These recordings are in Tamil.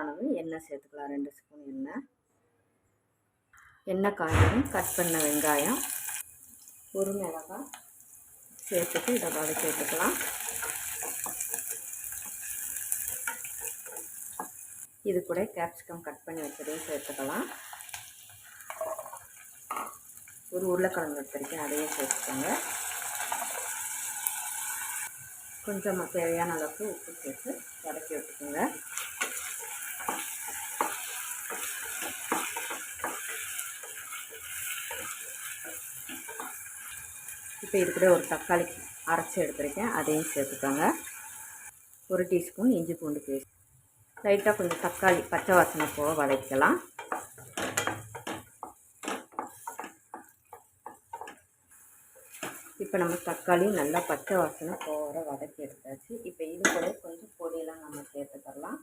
அளவு எண்ணெய் சேர்த்துக்கலாம். ரெண்டு ஸ்பூன் எண்ணெய். எண்ணெய் காய்கறி கட் பண்ண வெங்காயம். ஒரு மிளகாய் சேர்த்துட்டு இதை வதக்கி சேர்த்துக்கலாம் இது கூட கேப்சிகம் கட் பண்ணி வச்சதையும் சேர்த்துக்கலாம். ஒரு உருளைக்கிழங்கு எடுத்துருக்கேன் அதையும் சேர்த்துக்கோங்க. கொஞ்சம் தேவையான அளவுக்கு உப்பு சேர்த்து வதக்கி விட்டுக்கோங்க இப்போ இது கூட ஒரு தக்காளி அரைச்சி எடுத்துருக்கேன். அதையும் சேர்த்துக்கோங்க. ஒரு டீஸ்பூன் இஞ்சி பூண்டு பேஸ்ட். லைட்டாக கொஞ்சம் தக்காளி பச்சை வாசனை போக வதக்கலாம். இப்போ நம்ம தக்காளி நல்லா பச்சை வாசனை போகிற வதக்கி எடுத்தாச்சு. இப்போ இது கூட கொஞ்சம் பொடியெல்லாம் நம்ம சேர்த்துக்கலாம்.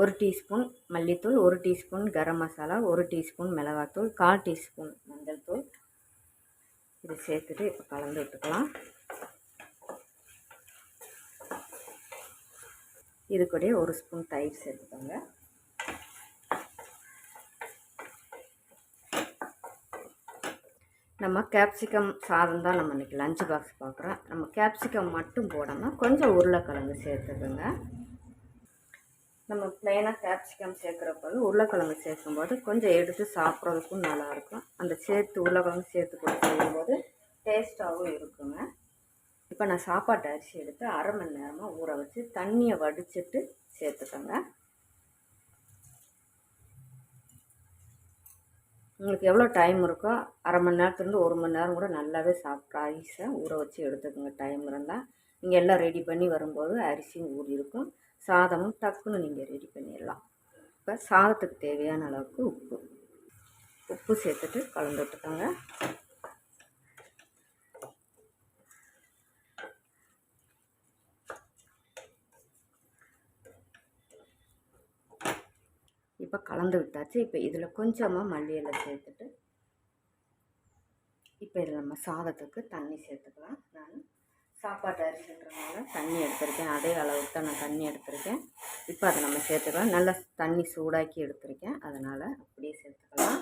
ஒரு டீஸ்பூன் மல்லித்தூள் ஒரு டீஸ்பூன் கரம் மசாலா ஒரு டீஸ்பூன் மிளகாத்தூள் கால் டீஸ்பூன் மஞ்சள் தூள். இது சேர்த்துட்டு இப்போ கலந்து விட்டுக்கலாம். இது கூட ஒரு ஸ்பூன் தயிர் சேர்த்துக்கோங்க. நம்ம கேப்சிகம் சாதம் தான் நம்ம இன்றைக்கி லஞ்ச் பாக்ஸ் பார்க்குறோம். நம்ம கேப்சிகம் மட்டும் போடாமல் கொஞ்சம் உருளைக்கிழங்கு சேர்த்துக்கோங்க. நம்ம ப்ளைனாக கேப்சிகம் சேர்க்குறப்ப உருளைக்கிழங்கு சேர்க்கும்போது கொஞ்சம் எடுத்து சாப்பிட்றதுக்கும் நல்லாயிருக்கும். அந்த சேர்த்து உருளைக்கிழங்கு சேர்த்து கொடுத்து செய்யும்போது டேஸ்ட்டாகவும் இருக்குங்க. இப்போ நான் சாப்பாட்டு அரிசி எடுத்து அரை மணி நேரமாக ஊற வச்சு தண்ணியை வடிச்சிட்டு சேர்த்துக்கோங்க. உங்களுக்கு எவ்வளோ டைம் இருக்கோ அரை மணி நேரத்துலேருந்து ஒரு மணி நேரம் கூட நல்லாவே சாப்பிட்டு ஐஸை ஊற வச்சு எடுத்துக்கோங்க. டைம் இருந்தால் நீங்கள் எல்லாம் ரெடி பண்ணி வரும்போது அரிசியும் ஊறி இருக்கும். சாதமும் டக்குன்னு நீங்கள் ரெடி பண்ணிடலாம் இப்போ சாதத்துக்கு தேவையான அளவுக்கு உப்பு. உப்பு சேர்த்துட்டு கலந்து விட்டுக்கோங்க. இப்போ கலந்து விட்டாச்சு. இப்போ இதில் கொஞ்சமாக மல்லி இலை சேர்த்துட்டு இப்போ இதில் நம்ம சாதத்துக்கு தண்ணி சேர்த்துக்கலாம். நான் சாப்பாடு அரிசின்றதுனால தண்ணி எடுத்திருக்கேன். அதே அளவுக்கு தான் நான் தண்ணி எடுத்திருக்கேன். இப்போ அதை நம்ம சேர்த்துக்கலாம். நல்லா தண்ணி சூடாக்கி எடுத்திருக்கேன். அதனால் அப்படியே சேர்த்துக்கலாம்.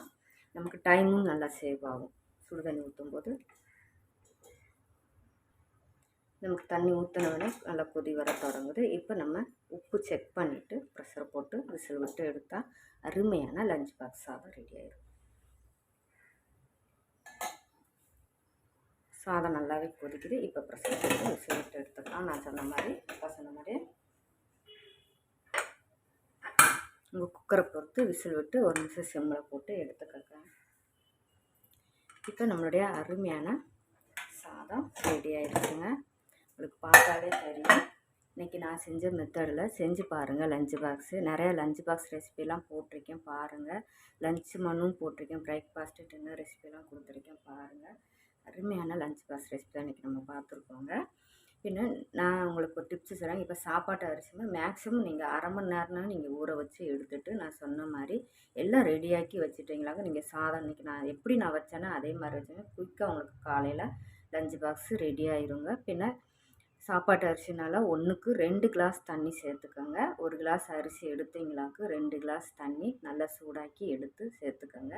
நமக்கு டைமும் நல்லா சேவ் ஆகும். சுடு தண்ணி ஊற்றும்போது நமக்கு தண்ணி ஊற்றினவுடனே நல்லா கொதி வர தொடங்குது. இப்போ நம்ம உப்பு செக் பண்ணிவிட்டு ப்ரெஷர் போட்டு விசில் விட்டு எடுத்தால் அருமையான லஞ்ச் பாக்ஸ் சாதம் ரெடி ஆயிடும் சாதம் நல்லாவே கொதிக்குது. இப்போ ப்ரெஷர் போட்டு விசில் விட்டு எடுத்துக்கலாம். நான் சொன்ன மாதிரி அப்பா சொன்ன மாதிரி உங்கள் குக்கரை பொறுத்து விசில் விட்டு ஒரு நிமிஷம் சிம்மில் போட்டு எடுத்துக்கங்க. இப்போ நம்மளுடைய அருமையான சாதம் ரெடி ஆகிடுச்சுங்க உங்களுக்கு பார்த்தாலே தெரியும். இன்றைக்கி நான் செஞ்ச மெத்தடில் செஞ்சு பாருங்கள் லஞ்ச் பாக்ஸு நிறைய லஞ்ச் பாக்ஸ் ரெசிபிலாம் போட்டிருக்கேன் பாருங்கள் லஞ்ச் மனும் போட்டிருக்கேன். பிரேக்ஃபாஸ்ட்டு டின்னர் ரெசிபிலாம் கொடுத்துருக்கேன் பாருங்கள் அருமையான லஞ்ச் பாக்ஸ் ரெசிபி தான் இன்றைக்கி நம்ம பார்த்துருக்கோங்க. இன்னும் நான் உங்களுக்கு ஒரு டிப்ஸ் சொல்கிறேன் இப்போ சாப்பாட்டு அரிசினா மேக்ஸிமம் நீங்கள் அரை மணி நேரம்னா நீங்கள் ஊற வச்சு எடுத்துகிட்டு நான் சொன்ன மாதிரி எல்லாம் ரெடியாக்கி வச்சுட்டிங்களாங்க. நீங்கள் சாதம் இன்றைக்கி நான் எப்படி நான் வச்சேன்னா அதே மாதிரி வச்சேன்னா குயிக்காக உங்களுக்கு காலையில் லஞ்ச் பாக்ஸு ரெடி ஆயிருங்க. பின்ன சாப்பாட்டு அரிசினால் ஒன்றுக்கு ரெண்டு கிளாஸ் தண்ணி சேர்த்துக்கோங்க. ஒரு கிளாஸ் அரிசி எடுத்தீங்களாக்கு ரெண்டு கிளாஸ் தண்ணி நல்லா சூடாக்கி எடுத்து சேர்த்துக்கோங்க.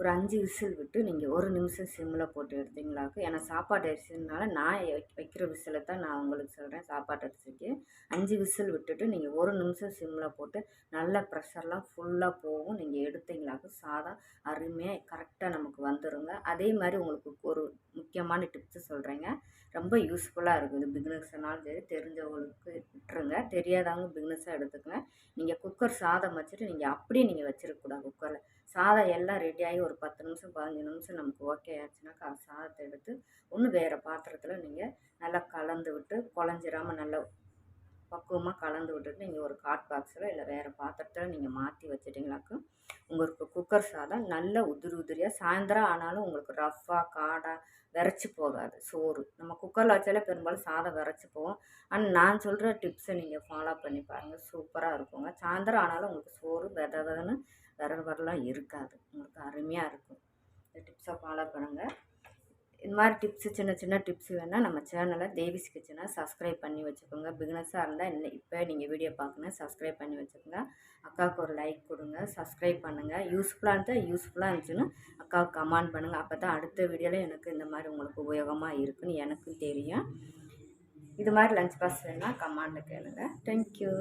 ஒரு அஞ்சு விசில் விட்டு நீங்கள் ஒரு நிமிஷம் சிம்மில் போட்டு எடுத்தீங்களாக்கு ஏன்னா சாப்பாட்டு அரிசினால நான் வைக்கிற விசிலை தான் நான் உங்களுக்கு சொல்கிறேன் சாப்பாட்டு அரிசிக்கு. அஞ்சு விசில் விட்டுட்டு நீங்கள் ஒரு நிமிஷம் சிம்மில் போட்டு நல்ல ப்ரெஷர்லாம் ஃபுல்லாக போகும் நீங்கள் எடுத்தீங்களாக்கு சாதம் அருமையாக கரெக்டாக நமக்கு வந்துடுங்க அதே மாதிரி உங்களுக்கு ஒரு முக்கியமான டிப்ஸு சொல்கிறேங்க ரொம்ப யூஸ்ஃபுல்லாக இருக்குது. பிக்னஸ்னாலும் சரி தெரிஞ்சவங்களுக்கு விட்டுருங்க. தெரியாதவங்க பிக்னஸாக எடுத்துக்கங்க. நீங்கள் குக்கர் சாதம் வச்சுட்டு நீங்கள் அப்படியே நீங்கள் வச்சுருக்கக்கூடாது குக்கரில் சாதம் எல்லாம் ரெடியாகி ஒரு பத்து நிமிஷம் பதினஞ்சு நிமிஷம் நமக்கு ஓகே ஆச்சுனாக்கா சாதத்தை எடுத்து ஒன்று வேறு பாத்திரத்தில் நீங்கள் நல்லா கலந்து விட்டு குழஞ்சிராமல் நல்லா பக்குவமாக கலந்து விட்டுட்டு நீங்கள் ஒரு காட் பாக்ஸில் இல்லை வேறு பாத்திரத்தில் நீங்கள் மாற்றி வச்சிட்டிங்களாக்கும் உங்களுக்கு குக்கர் சாதம் நல்ல உதிரி உதிரியாக சாயந்தரம் ஆனாலும் உங்களுக்கு ரஃப்பாக காடாக விரைச்சி போகாது சோறு. நம்ம குக்கரில் வச்சாலே பெரும்பாலும் சாதம் விரைச்சி போகும். ஆனால் நான் சொல்கிற டிப்ஸை நீங்கள் ஃபாலோ பண்ணி பாருங்கள் சூப்பராக இருக்குங்க. சாயந்தரம் ஆனாலும் உங்களுக்கு சோறு வித விதன்னு விர வரலாம் இருக்காது. உங்களுக்கு அருமையாக இருக்கும். இந்த டிப்ஸை ஃபாலோ பண்ணுங்கள் இது மாதிரி டிப்ஸு சின்ன சின்ன டிப்ஸ் வேணால் நம்ம சேனலை தேவிஸ் கிச்சனை சப்ஸ்கிரைப் பண்ணி வச்சுக்கோங்க. பிகினஸாக இருந்தால் இல்லை இப்போ நீங்கள் வீடியோ பார்க்கணும் சப்ஸ்கிரைப் பண்ணி வச்சுக்கோங்க. அக்காவுக்கு ஒரு லைக் கொடுங்க சப்ஸ்கிரைப் பண்ணுங்கள் யூஸ்ஃபுல்லாக இருந்தால் யூஸ்ஃபுல்லாக இருந்துச்சுன்னு அக்காவுக்கு கமெண்ட் பண்ணுங்கள் அப்போ தான் அடுத்த வீடியோவில் எனக்கு இந்த மாதிரி உங்களுக்கு உபயோகமாக இருக்குன்னு எனக்கும் தெரியும். இது மாதிரி லஞ்ச் பாக்ஸ் வேணால் கமாண்டில் கேளுங்கள் தேங்க்யூ